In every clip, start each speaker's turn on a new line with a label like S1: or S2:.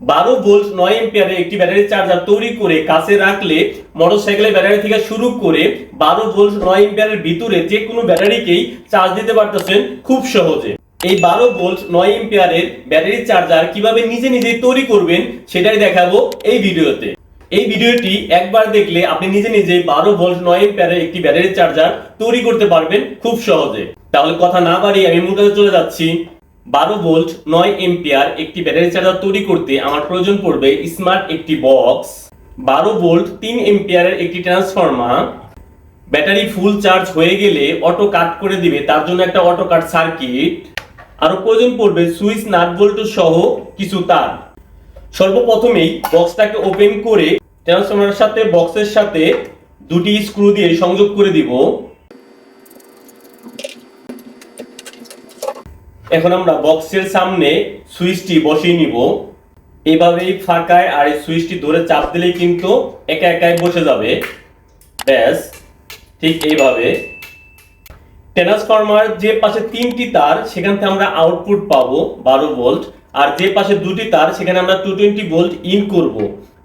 S1: বারো ভোল্ট নয় এম্পিয়ারের একটি ব্যাটারি চার্জার তৈরি করে কাছে রাখলে মোটরসাইকেলের ব্যাটারি থেকে শুরু করে বারো ভোল্ট নয় এম্পিয়ারের ভিতরে যে কোনো ব্যাটারিকেই চার্জ দিতে পারতেছেন খুব সহজে। এই বারো ভোল্ট নয় এম্পিয়ারের ব্যাটারি চার্জার কীভাবে নিজে নিজেই তৈরি করবেন সেটাই দেখাবো এই ভিডিওতে। এই ভিডিওটি একবার দেখলে আপনি নিজে নিজেই বারো ভোল্ট নয় এম্পিয়ারের একটি ব্যাটারি চার্জার তৈরি করতে পারবেন খুব সহজে। তাহলে কথা না বাড়িয়ে আমি মূল চলে যাচ্ছি। বারো ভোল্ট, নয় এম্পিয়ার একটি ব্যাটারি চার্জার তৈরি করতে আমার প্রয়োজন পড়বে স্মার্ট একটি বক্স বারো ভোল্ট, তিন এম্পিয়ারের একটি ট্রান্সফর্মার ব্যাটারি ফুল চার্জ হয়ে গেলে অটো কাট করে দিবে, তার জন্য একটা অটো কাট সার্কিট আরও প্রয়োজন পড়বে সুইচ নাট বোল্ট সহ কিছু তার। সর্বপ্রথমেই বক্সটাকে ওপেন করে ট্রান্সফর্মারের সাথে বক্সের সাথে দুটি স্ক্রু দিয়ে সংযোগ করে দিব। এখন আমরা বক্সের সামনে সুইচটি বসিয়ে নিব। এভাবেই ফাঁকায় আর এই সুইচটি ধরে চাপ দিলেই কিন্তু একা একাই বসে যাবে। ব্যাস, ঠিক এইভাবে। ট্রান্সফরমার যে পাশে তিনটি তার, সেখান থেকে আমরা আউটপুট পাবো বারো ভোল্ট, আর যে পাশে দুটি তার, সেখানে আমরা টু টোয়েন্টি ভোল্ট ইন করব।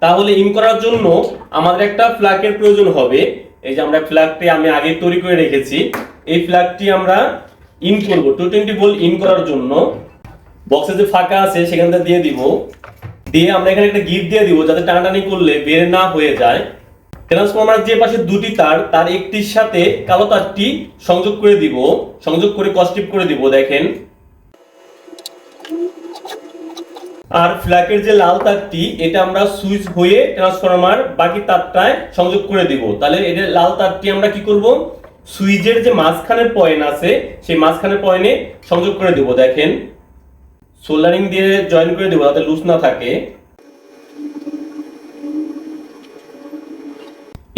S1: তাহলে ইন করার জন্য আমাদের একটা ফ্ল্যাগের প্রয়োজন হবে। এই যে আমরা ফ্ল্যাগটি আমি আগে তৈরি করে রেখেছি। এই ফ্ল্যাগটি আমরা ইন করব। টু টোয়েন্টি ভোল্ট ইন করার জন্য বক্সে যে ফাঁকা আছে সেখান থেকে দিয়ে দিব। দিয়ে আমরা এখানে একটা গিট দিয়ে দিব, যাতে টানাটানি করলে বের না হয়ে যায়। ট্রান্সফরমার যে পাশে দুটি তার তার একটির সাথে কালো তারটি সংযোগ করে দিব। সংযোগ করে কস্টিপ করে দিব, দেখেন। আর ফ্ল্যাকের যে লাল তারটি, এটা আমরা সুইচ হয়ে ট্রান্সফরমার বাকি তারটায় সংযোগ করে দিব। তাহলে এটা লাল তারটি আমরা কি করব? সুইচের যে মাঝখানের পয়েন্ট আছে, সেই মাঝখানের পয়েন্টে সংযোগ করে দিব, দেখেন। সোল্ডারিং দিয়ে জয়েন করে দেবো, যাতে লুজ না থাকে।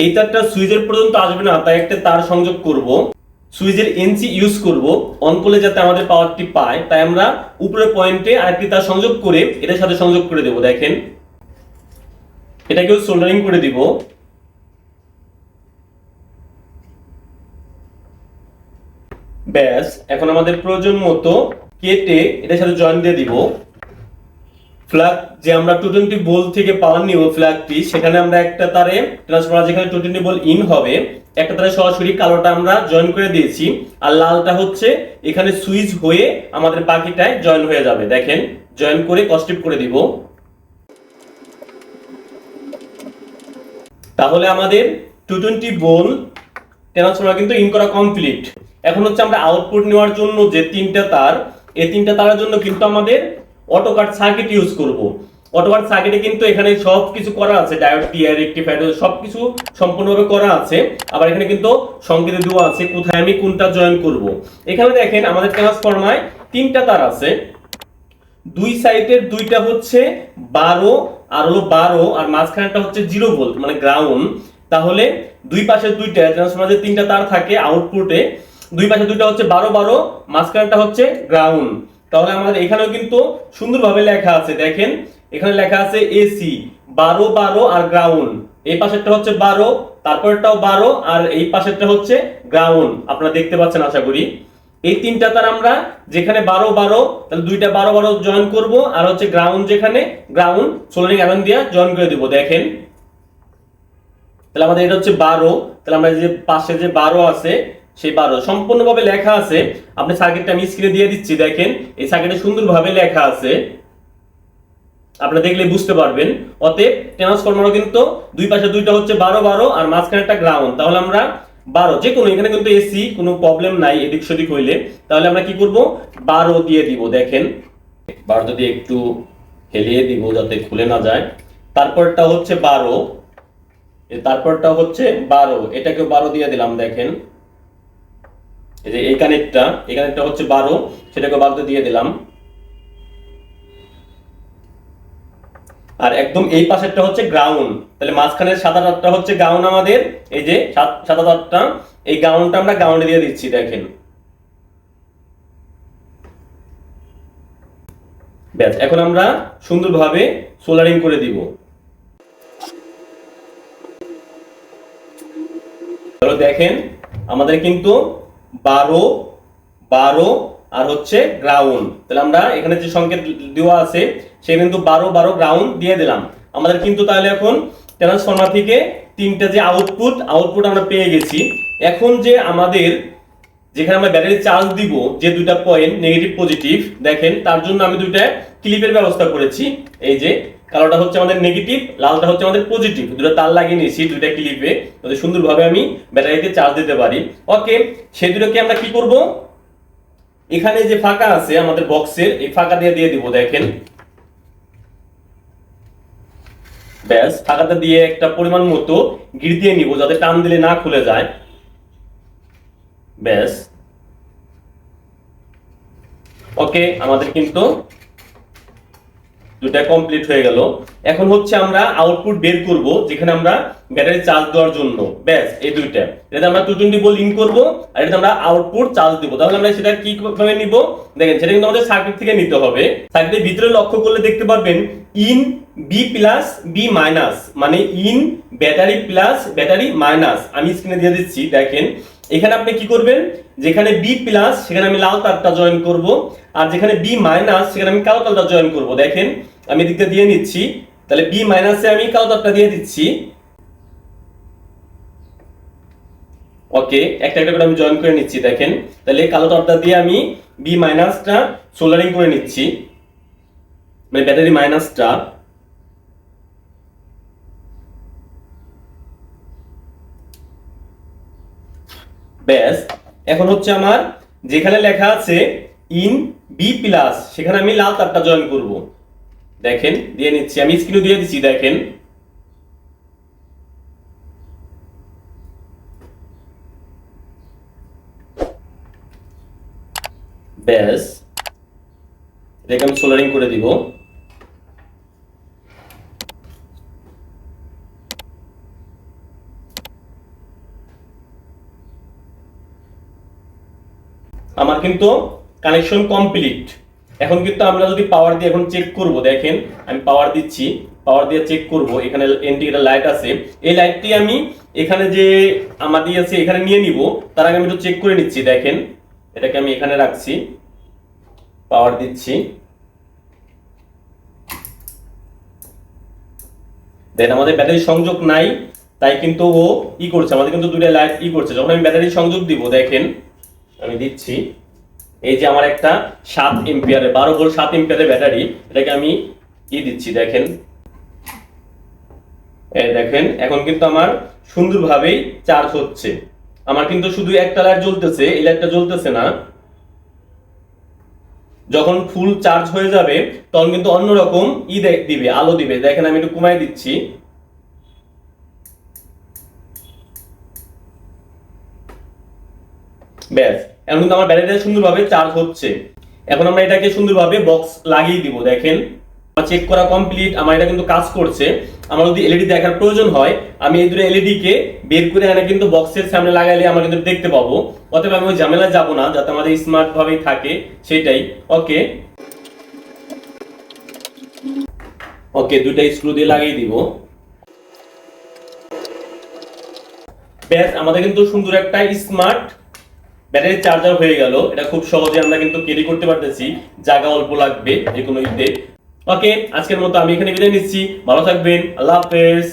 S1: এই তারটা সুইচের পর্যন্ত আসবে না, তাই একটা তার সংযোগ করব। সুইচের এনসি ইউজ করব, অন করলে যাতে আমাদের পাওয়ারটি পায়। তাই আমরা উপরের পয়েন্টে আরেকটি তার সংযোগ করে এটার সাথে সংযোগ করে দেব, দেখেন। এটাকেও সোল্ডারিং করে দিব। ব্যাস, এখন আমাদের প্রয়োজন মতো কেটে এটার সাথে জয়েন দিয়ে দিব। ফ্ল্যাগ যে আমরা টু টোয়েন্টি বোল থেকে পাওয়ার নিব ফ্ল্যাগটি সেখানে আমরা একটা তারে ট্রান্সফরমার যেখানে টু টোয়েন্টি বোল ইন হবে, একটা তারে সরাসরি কালোটা আমরা জয়েন করে দিয়েছি, আর লালটা হচ্ছে এখানে সুইচ হয়ে আমাদের বাকিটায় জয়েন হয়ে যাবে। দেখেন জয়েন করে কস্টিপ করে দিব। তাহলে আমাদের টু টোয়েন্টি বোল ট্রান্সফরমার কিন্তু ইন করা কমপ্লিট এখন হচ্ছে আমরা আউটপুট নেওয়ার জন্য যে তিনটা তার, এই তিনটা তারের জন্য কিন্তু আমাদের অটো কাট সার্কিট ইউজ করব। অটো কাট সার্কিটে কিন্তু এখানে সব কিছু করা আছে ডায়োড টিয়ার রেক্টিফায়ার সব কিছু সম্পূর্ণভাবে করা আছে। আবার এখানে কিন্তু সংকেত দেওয়া আছে কোথায় আমি কোনটা জয়েন করব। এখানে দেখেন আমাদের ট্রান্সফরমায় তিনটা তার আছে। দুই সাইডের দুইটা হচ্ছে বারো, আর হলো বারো, আর মাঝখানেটা হচ্ছে জিরো ভোল্ট মানে গ্রাউন্ড তাহলে দুই পাশে দুইটা ট্রান্সফরমারের তিনটা তার থাকে আউটপুটে দুই পাশে দুইটা হচ্ছে বারো বারো, মাঝখানেটা হচ্ছে গ্রাউন্ড তাহলে আমাদের এখানেও কিন্তু সুন্দরভাবে লেখা আছে, দেখেন, এখানে লেখা আছে এসি বারো বারো আর গ্রাউন্ড এই পাশেরটা হচ্ছে বারো তারপরটাও বারো, আর এই পাশেরটা হচ্ছে গ্রাউন্ড আপনারা দেখতে পাচ্ছেন, আশা করি। এই তিনটা তার আমরা যেখানে বারো বারো, তাহলে দুইটা বারো বারো জয়েন করব, আর হচ্ছে গ্রাউন্ড যেখানে গ্রাউন্ড সোলারিং অ্যারন দিয়ে জয়েন করে দিব, দেখেন। তাহলে আমাদের এটা হচ্ছে বারো, তাহলে আমরা যে পাশে যে বারো আছে সেই বারো। সম্পূর্ণভাবে লেখা আছে, আপনি সার্কিটটা আমি স্ক্রিনে দিয়ে দিচ্ছি, দেখেন, এই সার্কিটে সুন্দরভাবে লেখা আছে। আপনারা দেখলে বুঝতে পারবেন। অতএব ট্রান্সফরমারও কিন্তু দুই পাশে দুইটা হচ্ছে বারো বারো আর মাঝখানে একটা গ্রাউন্ড তাহলে আমরা বারো, যে কোনো, এখানে কিন্তু এসি কোনো প্রবলেম নাই, এদিক সেদিক হইলে। তাহলে আমরা কি করব? বারো দিয়ে দিব, দেখেন। বারো যদি একটু হেলিয়ে দিব যাতে খুলে না যায়। তারপরটা হচ্ছে বারো। তারপরটা হচ্ছে বারো। এটাকে বারো দিয়ে দিলাম, দেখেন। এই যে এই কানেরটা এই হচ্ছে বারো, সেটাকে বারোতে দিয়ে দিলাম। আর একদম এই পাশেরটা হচ্ছে গ্রাউন্ড তাহলে মাঝখানের সাদা হচ্ছে গ্রাউন্ড আমাদের। এই যে সাদা এই গ্রাউন্ডটা আমরা গ্রাউন্ডে দিয়ে দিচ্ছি, দেখেন। ব্যাস, এখন আমরা সুন্দরভাবে সোলারিং করে দিব। তাহলে দেখেন, আমাদের কিন্তু বারো বারো আর হচ্ছে গ্রাউন্ড তাহলে আমরা এখানে যে সংকেত দেওয়া আছে, সে কিন্তু বারো বারো গ্রাউন্ড দিয়ে দিলাম। আমাদের কিন্তু তাহলে এখন ট্রান্সফর্মার থেকে তিনটা যে আউটপুট আউটপুট আমরা পেয়ে গেছি। এখন যে আমাদের যেখানে আমরা ব্যাটারি চার্জ দিব, যে দুইটা পয়েন্ট নেগেটিভ পজিটিভ দেখেন, তার জন্য আমি দুইটা ক্লিপের ব্যবস্থা করেছি। এই যে কালোটা হচ্ছে আমাদের নেগেটিভ লালটা হচ্ছে আমাদের পজিটিভ দুটো তার লাগিয়ে নিয়েছি দুইটা ক্লিপে যাতে সুন্দরভাবে আমি ব্যাটারিতে চার্জ দিতে পারি। ওকে সেই দুটোকে আমরা কি করব? এখানে যে ফাঁকা আছে আমাদের বক্সের এই ফাঁকা দিয়ে দিয়ে দিব, দেখেন। ব্যাস, ফাঁকাটা দিয়ে একটা পরিমাণ মতো গির দিয়ে নিব, যাতে টান দিলে না খুলে যায়। ব্যাস। ওকে আমাদের কিন্তু দুটা কমপ্লিট হয়ে গেল। এখন হচ্ছে আমরা আউটপুট বের করব, যেখানে আমরা ব্যাটারি চার্জ দেওয়ার জন্য। ব্যাস, এই দুইটা। এটাতে আমরা টু টোয়েন্টি ইন করব, আর এটাতে আমরা আউটপুট চার্জ দিব। তাহলে আমরা সেটা কি ভাবে নিব? দেখেন, সেটা কিন্তু আমাদের সার্কিট থেকে নিতে হবে। সার্কিটের ভিতরে লক্ষ্য করলে দেখতে পারবেন in B plus B minus মানে in battery plus battery minus আমি স্ক্রিনে দিয়ে দিচ্ছি, দেখেন। এখানে আপনি কি করবেন? যেখানে বি প্লাস সেখানে আমি লাল তারটা জয়েন করব। আর যেখানে বি মাইনাস সেখানে আমি কালো তারটা জয়েন করব। দেখেন, আমি এদিকটা দিয়ে নিচ্ছি। তাহলে বি মাইনাসে আমি কালো তারটা দিয়ে দিচ্ছি। ওকে একটা একটা করে আমি জয়েন করে নিচ্ছি, দেখেন। তাহলে কালো তারটা দিয়ে আমি বি মাইনাসটা সোলারিং করে নিচ্ছি। মানে ব্যাটারি মাইনাসটা ব্যাস। এখন হচ্ছে আমার, যেখানে লেখা আছে ইন বি প্লাস, সেখানে আমি লাল তারটা জয়েন করব। দেখেন, দিয়ে নিচ্ছি। আমি স্ক্রিনে দিয়ে দিচ্ছি, দেখেন। ব্যাস। এটাকে আমি সোলারিং করে দিব। আমার কিন্তু কানেকশন কমপ্লিট এখন কিন্তু আমরা যদি পাওয়ার দিয়ে এখন চেক করব, দেখেন, আমি পাওয়ার দিচ্ছি পাওয়ার দিয়ে চেক করব, এখানে ইন্ডিকেটর লাইট আছে। এই লাইটটি আমি এখানে যে আমার দিয়ে আছে, এখানে নিয়ে নিব, তার আগে আমি একটু চেক করে নিচ্ছি, দেখেন, এটাকে আমি এখানে রাখছি পাওয়ার দিচ্ছি। দেন আমাদের ব্যাটারি সংযোগ নাই, তাই কিন্তু ও ই করছে, আমাদের কিন্তু দুটো লাইট ই করছে, যখন আমি ব্যাটারি সংযোগ দিব, দেখেন আমি দিচ্ছি। এই যে আমার একটা সাত এম্পিয়ারের বারো ভোল্ট সাত এম্পিয়ারের ব্যাটারি, এটাকে আমি ই দিচ্ছি দেখেন। দেখেন, এখন কিন্তু আমার সুন্দরভাবেই চার্জ হচ্ছে। আমার কিন্তু শুধু একটা লাইট জ্বলতেছে, এই লাইটটা জ্বলতেছে না। যখন ফুল চার্জ হয়ে যাবে, তখন কিন্তু অন্যরকম ই দিবে, আলো দিবে। দেখেন আমি একটু কমাই দিচ্ছি। ব্যাস। এখন কিন্তু আমার ব্যাটারিটা সুন্দরভাবে চার্জ হচ্ছে। এখন আমরা এটাকে সুন্দরভাবে বক্স লাগিয়ে দিব, দেখেন। চেক করা কমপ্লিট আমার এটা কিন্তু কাজ করছে। আমার যদি এলইডি দেখার প্রয়োজন হয়, আমি এই দুটো এলইডি কে বের করে এনে কিন্তু বক্সের সামনে লাগাইলে আমরা কিন্তু দেখতে পাবো। অতএব আমি ওই ঝামেলা যাব না, যাতে আমাদের স্মার্ট ভাবেই থাকে, সেটাই। ওকে ওকে দুইটা স্ক্রু দিয়ে লাগিয়ে দিব। ব্যাস, আমাদের কিন্তু সুন্দর একটা স্মার্ট ব্যাটারি চার্জার হয়ে গেল। এটা খুব সহজে আমরা কিন্তু ক্যারি করতে পারতেছি। জায়গা অল্প লাগবে যে কোনো ইতে ওকে আজকের মতো আমি এখানে বিদায় নিচ্ছি। ভালো থাকবেন। আল্লাহ হাফেজ।